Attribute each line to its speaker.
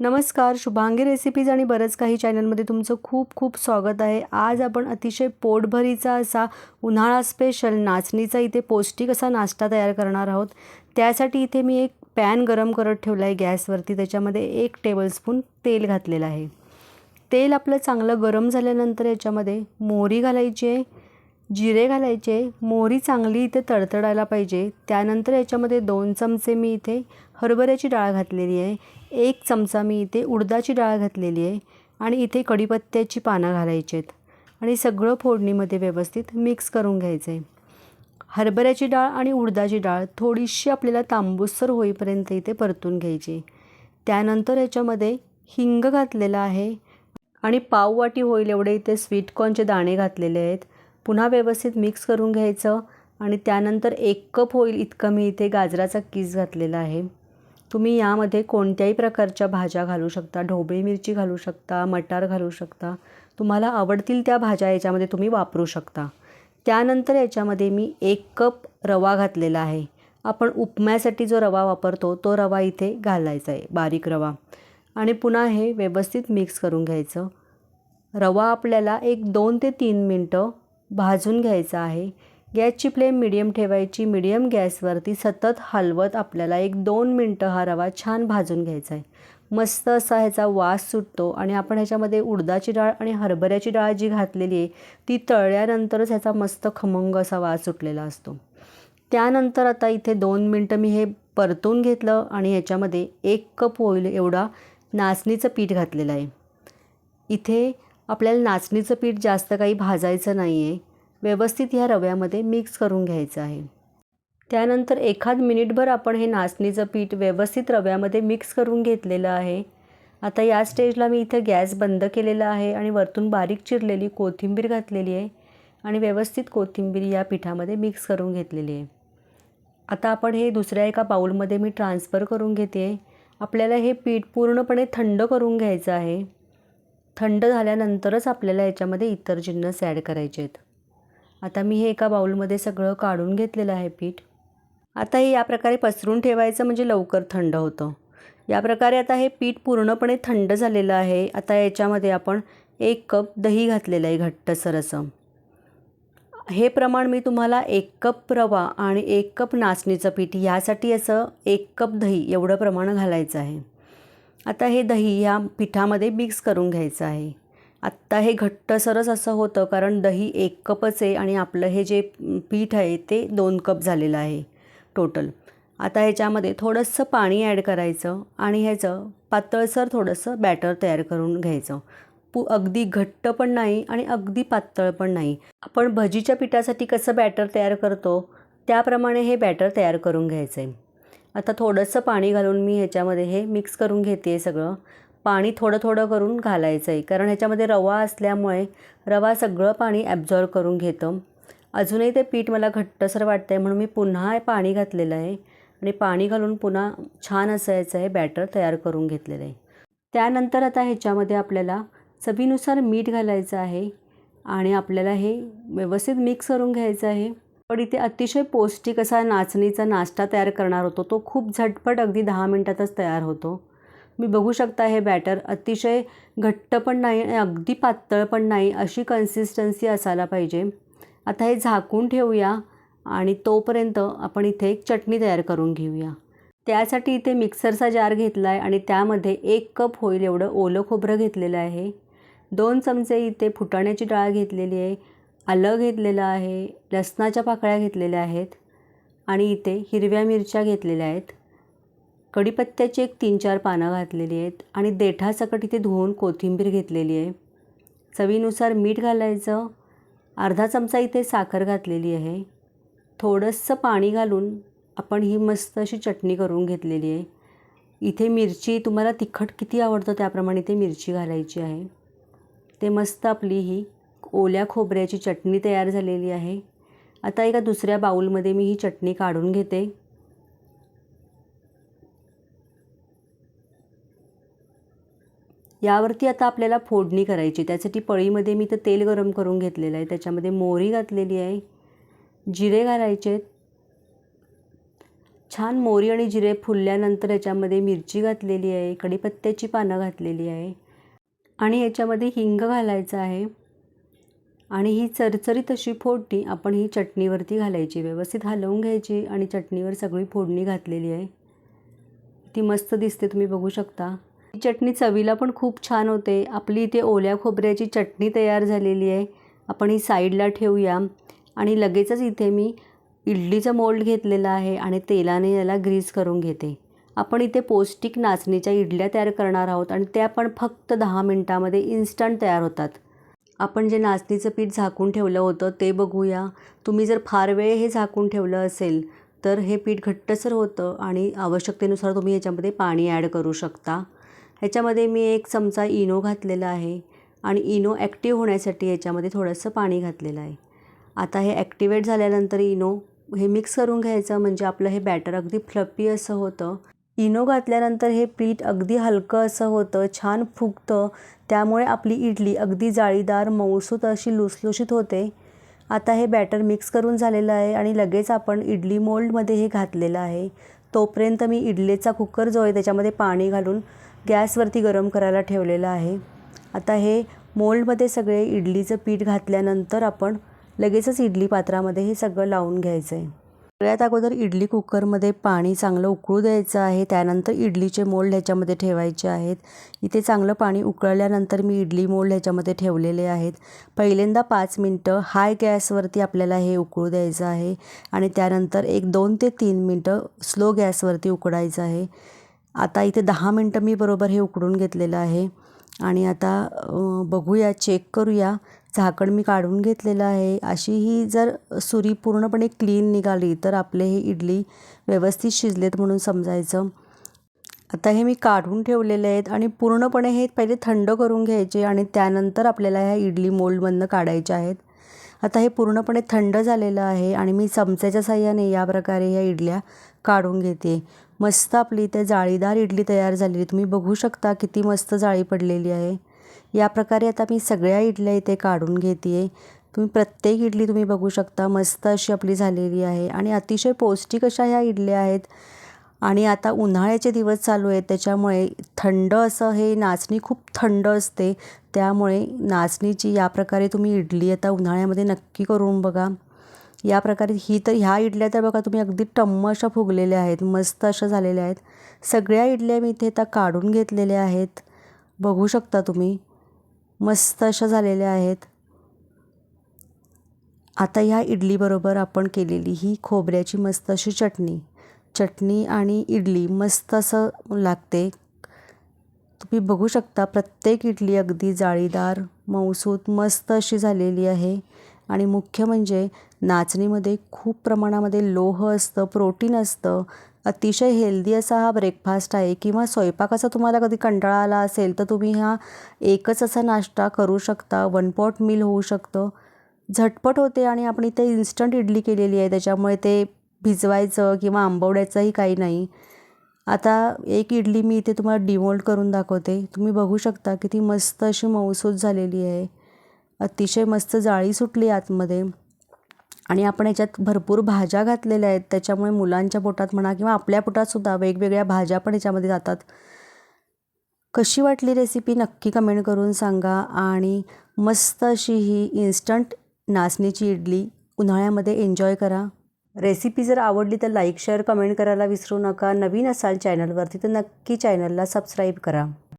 Speaker 1: नमस्कार शुभांगी रेसिपीज आणि बरंच काही चॅनलमध्ये तुमचं खूप खूप स्वागत आहे. आज आपण अतिशय पोटभरीचा असा उन्हाळा स्पेशल नाचणीचा इथे पौष्टिक असा नाश्ता तयार करणार आहोत. त्यासाठी इथे मी एक पॅन गरम करत ठेवला आहे गॅसवरती. त्याच्यामध्ये एक टेबलस्पून तेल घातलेलं आहे. तेल आपलं चांगलं गरम झाल्यानंतर याच्यामध्ये मोहरी घालायची आहे. जिरे घालायचे मोहरी चांगली इथे तडतडायला पाहिजे त्यानंतर याच्यामध्ये दोन चमचे मी इथे हरभऱ्याची डाळ घातलेली आहे एक चमचा मी इथे उडदाची डाळ घातलेली आहे आणि इथे कढीपत्त्याची पानं घालायची आहेत आणि सगळं फोडणीमध्ये व्यवस्थित मिक्स करून घ्यायचं आहे. हरभऱ्याची डाळ आणि उडदाची डाळ थोडीशी आपल्याला तांबूसर होईपर्यंत इथे परतून घ्यायची त्यानंतर याच्यामध्ये हिंग घातलेला आहे आणि पाववाटी होईल एवढे इथे स्वीटकॉर्नचे दाणे घातलेले आहेत. पुन्हा व्यवस्थित मिक्स करून घ्यायचं आणि त्यानंतर एक कप होईल इतकं मी इथे गाजराचा किस घातलेला आहे. तुम्ही यामध्ये कोणत्याही प्रकारच्या भाज्या घालू शकता ढोबळी मिरची घालू शकता मटार घालू शकता. तुम्हाला आवडतील त्या भाज्या याच्यामध्ये तुम्ही वापरू शकता. त्यानंतर याच्यामध्ये मी एक कप रवा घातलेला आहे. आपण उपम्यासाठी जो रवा वापरतो तो रवा इथे घालायचा आहे बारीक रवा. आणि पुन्हा हे व्यवस्थित मिक्स करून घ्यायचं. रवा आपल्याला एक दोन ते तीन मिनटं भाजून घ्यायचा आहे. गॅसची फ्लेम मिडियम ठेवायची. मिडियम गॅसवरती सतत हलवत आपल्याला एक दोन मिनटं हा रवा छान भाजून घ्यायचा आहे. मस्त असा ह्याचा वास सुटतो आणि आपण ह्याच्यामध्ये उडदाची डाळ आणि हरभऱ्याची डाळ जी घातलेली आहे ती तळल्यानंतरच ह्याचा मस्त खमंग असा वास सुटलेला असतो. त्यानंतर आता इथे दोन मिनटं मी हे परतून घेतलं आणि ह्याच्यामध्ये एक कप होईल एवढा नाचणीचं पीठ घातलेलं आहे. इथे आपल्याला नाचणीचं पीठ जास्त काही भाजायचं नाही आहे व्यवस्थित ह्या रव्यामध्ये मिक्स करून घ्यायचं आहे. त्यानंतर एखाद मिनिटभर आपण हे नाचणीचं पीठ व्यवस्थित रव्यामध्ये मिक्स करून घेतलेलं आहे. आता या स्टेजला मी इथं गॅस बंद केलेला आहे आणि वरतून बारीक चिरलेली कोथिंबीर घातलेली आहे आणि व्यवस्थित कोथिंबीर या पिठामध्ये मिक्स करून घेतलेली आहे. आता आपण हे दुसऱ्या एका बाऊलमध्ये मी ट्रान्सफर करून घेते. आपल्याला हे पीठ पूर्णपणे थंड करून घ्यायचं आहे. थंड झाल्यानंतरच आपल्याला याच्यामध्ये इतर जिन्नस ॲड करायचे आहेत. आता मी हे एका बाऊलमध्ये सगळं काढून घेतलेलं आहे पीठ. आता हे या प्रकारे पसरून ठेवायचं म्हणजे लवकर थंड होतं. या प्रकारे आता हे पीठ पूर्णपणे थंड झालेलं आहे. आता याच्यामध्ये आपण एक कप दही घातलेलं आहे घट्टसर असं हे प्रमाण मी तुम्हाला एक कप रवा आणि एक कप नाचणीचं पीठ यासाठी असं एक कप दही एवढं प्रमाण घालायचं आहे. आता हे दही ह्या पिठामध्ये मिक्स करून घ्यायचं आहे. आत्ता हे घट्टसरच असं होतं कारण दही एक कपच आहे आणि आपलं हे जे पीठ आहे ते दोन कप झालेलं आहे टोटल आता ह्याच्यामध्ये थोडंसं पाणी ॲड करायचं आणि ह्याचं पातळसर थोडंसं बॅटर तयार करून घ्यायचं. पू अगदी घट्ट पण नाही आणि अगदी पातळ पण नाही. आपण भजीच्या पिठासाठी कसं बॅटर तयार करतो? त्याप्रमाणे हे बॅटर तयार करून घ्यायचं आहे आता थोडंसं पाणी घालून मी ह्याच्यामध्ये हे मिक्स करून घेते आहे सगळं. पाणी थोडं थोडं करून घालायचं आहे कारण ह्याच्यामध्ये रवा असल्यामुळे रवा सगळं पाणी ॲब्झॉर्व करून घेतं. अजूनही ते पीठ मला घट्टसर वाटतं आहे म्हणून मी पुन्हा पाणी घातलेलं आहे. आणि पाणी घालून पुन्हा छान असायचं आहे बॅटर तयार करून घेतलेलं आहे. त्यानंतर आता ह्याच्यामध्ये आपल्याला चवीनुसार मीठ घालायचं आहे. आणि आपल्याला हे व्यवस्थित मिक्स करून घ्यायचं आहे. पण इथे अतिशय पौष्टिक असा नाचणीचा नाश्ता तयार करणार होतो. तो खूप झटपट अगदी दहा मिनटातच तयार होतो. मी बघू शकता हे बॅटर अतिशय घट्ट पण नाही आणि अगदी पातळ पण नाही अशी कन्सिस्टन्सी असायला पाहिजे. आता हे झाकून ठेवूया आणि तोपर्यंत आपण इथे एक चटणी तयार करून घेऊया. त्यासाठी इथे मिक्सरचा जार घेतला आहे आणि त्यामध्ये एक कप होईल एवढं ओलं खोबरं घेतलेलं आहे. दोन चमचे इथे फुटाण्याची डाळ घेतलेली आहे. आलं घेतलेलं आहे लसणाच्या पाकळ्या घेतलेल्या आहेत आणि इथे हिरव्या मिरच्या घेतलेल्या आहेत. कढीपत्त्याची एक तीन चार पानं घातलेली आहेत आणि देठासकट इथे धुवून कोथिंबीर घेतलेली आहे. चवीनुसार मीठ घालायचं. अर्धा चमचा इथे साखर घातलेली आहे. थोडंसं पाणी घालून आपण ही मस्त अशी चटणी करून घेतलेली आहे. इथे मिरची तुम्हाला तिखट किती आवडतं त्याप्रमाणे इथे मिरची घालायची आहे. ते मस्त आपली ही ओल्या खोबऱ्याची चटणी तयार झालेली आहे. आता एका दुसऱ्या बाऊलमध्ये मी ही चटणी काढून घेते. यावरती आता आपल्याला फोडणी करायची त्यासाठी पळीमध्ये मी तर तेल गरम करून घेतलेलं आहे. त्याच्यामध्ये मोहरी घातलेली आहे. जिरे घालायचे छान मोहरी आणि जिरे फुलल्यानंतर याच्यामध्ये मिरची घातलेली आहे. कढीपत्त्याची पानं घातलेली आहे. आणि याच्यामध्ये हिंग घालायचं आहे. आणि ही चरचरीत अशी फोडणी आपण ही चटणीवरती घालायची व्यवस्थित हलवून घ्यायची आणि चटणीवर सगळी फोडणी घातलेली आहे. ती मस्त दिसते तुम्ही बघू शकता. ही चटणी चवीला पण खूप छान होते. आपली इथे ओल्या खोबऱ्याची चटणी तयार झालेली आहे. आपण ही साईडला ठेवूया आणि लगेचच इथे मी इडलीचं मोल्ड घेतलेला आहे आणि तेलाने याला ग्रीस करून घेते. आपण इथे पौष्टिक नाचणीच्या इडल्या तयार करणार आहोत आणि त्या पण फक्त दहा मिनटामध्ये इन्स्टंट तयार होतात. आपण जे नाचणीचं पीठ झाकून ठेवलं होतं ते बघूया. तुम्ही जर फार वेळ हे झाकून ठेवलं असेल तर हे पीठ घट्टसर होतं आणि आवश्यकतेनुसार तुम्ही याच्यामध्ये पाणी ॲड करू शकता. ह्याच्यामध्ये मी एक चमचा इनो घातलेला आहे आणि इनो ॲक्टिव्ह होण्यासाठी याच्यामध्ये थोडंसं पाणी घातलेलं आहे. आता हे ॲक्टिवेट झाल्यानंतर इनो हे मिक्स करून घ्यायचं म्हणजे आपलं हे बॅटर अगदी फ्लपी असं होतं. इनो घातल्यानंतर हे पीठ अगदी हलकं असं होतं छान फुगतं. त्यामुळे आपली इडली अगदी जाळीदार मऊसूत अशी लुसलुशीत होते. आता हे बॅटर मिक्स करून झालेलं आहे आणि लगेच आपण इडली मोल्डमध्ये हे घातलेलं आहे. तोपर्यंत मी इडलीचा कुकर जो आहे त्याच्यामध्ये पाणी घालून गॅसवरती गरम करायला ठेवलेलं आहे. आता हे मोल्डमध्ये सगळे इडलीचं पीठ घातल्यानंतर आपण लगेचच इडली पात्रामध्ये हे सगळं लावून घ्यायचं आहे सगळ्यात अगोदर इडली कुकरमध्ये पाणी चांगलं उकळू द्यायचं आहे. त्यानंतर इडलीचे मोल्ड ह्याच्यामध्ये ठेवायचे आहेत. इथे चांगलं पाणी उकळल्यानंतर मी इडली मोल्ड ह्याच्यामध्ये ठेवलेले आहेत. पहिल्यांदा पाच मिनटं हाय गॅसवरती आपल्याला हे उकळू द्यायचं आहे आणि त्यानंतर एक दोन ते तीन मिनटं स्लो गॅसवरती उकडायचं आहे. आता इथे दहा मिनटं मी बरोबर हे उकडून घेतलेलं आहे. आणि आता बघूया चेक करूया झाकण मी काढून घेतलेलं आहे. अशी ही जर सुरी पूर्णपणे क्लीन निघाली तर आपले हे इडली व्यवस्थित शिजलेत म्हणून समजायचं. आता हे मी काढून ठेवलेले आहेत आणि पूर्णपणे हे पहिले थंड करून घ्यायचे आणि त्यानंतर आपल्याला ह्या इडली मोल्डमधनं काढायच्या आहेत. आता हे पूर्णपणे थंड झालेलं आहे आणि मी चमच्याच्या साह्याने या प्रकारे ह्या इडल्या काढून घेते. मस्त आपली इथे जाळीदार इडली तयार झालेली तुम्ही बघू शकता किती मस्त जाळी पडलेली आहे. या प्रकारे आता मी सगळ्या इडल्या इथे काढून घेते आहे तुम्ही प्रत्येक इडली तुम्ही बघू शकता मस्त अशी आपली झालेली आहे. आणि अतिशय पौष्टिक अशा ह्या इडल्या आहेत. आणि आता उन्हाळ्याचे दिवस चालू आहेत त्याच्यामुळे थंड असं हे नाचणी खूप थंड असते. त्यामुळे नाचणीची या प्रकारे तुम्ही इडली आता उन्हाळ्यामध्ये नक्की करून बघा. या प्रकारे ही तर ह्या इडल्या तर बघा तुम्ही अगदी टम्म अशा फुगलेल्या आहेत मस्त अशा झालेल्या आहेत. सगळ्या इडल्या मी इथे आता काढून घेतलेल्या आहेत. बघू शकता तुम्ही. मस्त अशा झालेल्या आहेत. आता ह्या इडलीबरोबर आपण केलेली ही खोबऱ्याची मस्त अशी चटणी. चटणी आणि इडली मस्त असं लागते. तुम्ही बघू शकता प्रत्येक इडली अगदी जाळीदार मऊसूत मस्त अशी झालेली आहे. आणि मुख्य म्हणजे नाचणीमध्ये खूप प्रमाणामध्ये लोह असतं प्रोटीन असतं. अतिशय हेल्दी असा हा ब्रेकफास्ट आहे किंवा स्वयंपाकाचा तुम्हाला कधी कंटाळा आला असेल तर तुम्ही हा एकच असा नाश्ता करू शकता. वन पॉट मील होऊ शकतं. झटपट होते आणि आपण इथे इन्स्टंट इडली केलेली आहे त्याच्यामुळे ते भिजवायचं किंवा आंबवण्याचंही काही नाही. आता एक इडली मी इथे तुम्हाला डिमोल्ड करून दाखवते. तुम्ही बघू शकता किती मस्त अशी मऊसूत झालेली आहे. अतिशय मस्त जाळी सुटली आतमध्ये. आणि आपण याच्यात भरपूर भाज्या घातलेल्या आहेत. त्याच्यामुळे मुलांच्या पोटात म्हणा किंवा आपल्या पोटातसुद्धा वेगवेगळ्या भाज्या पण याच्यामध्ये जातात. कशी वाटली रेसिपी नक्की कमेंट करून सांगा. आणि मस्त अशी ही इन्स्टंट नाचणीची इडली उन्हाळ्यामध्ये एन्जॉय करा. रेसिपी जर आवडली तर लाईक शेअर कमेंट करायला विसरू नका. नवीन असाल चॅनलवरती तर नक्की चॅनलला सबस्क्राईब करा.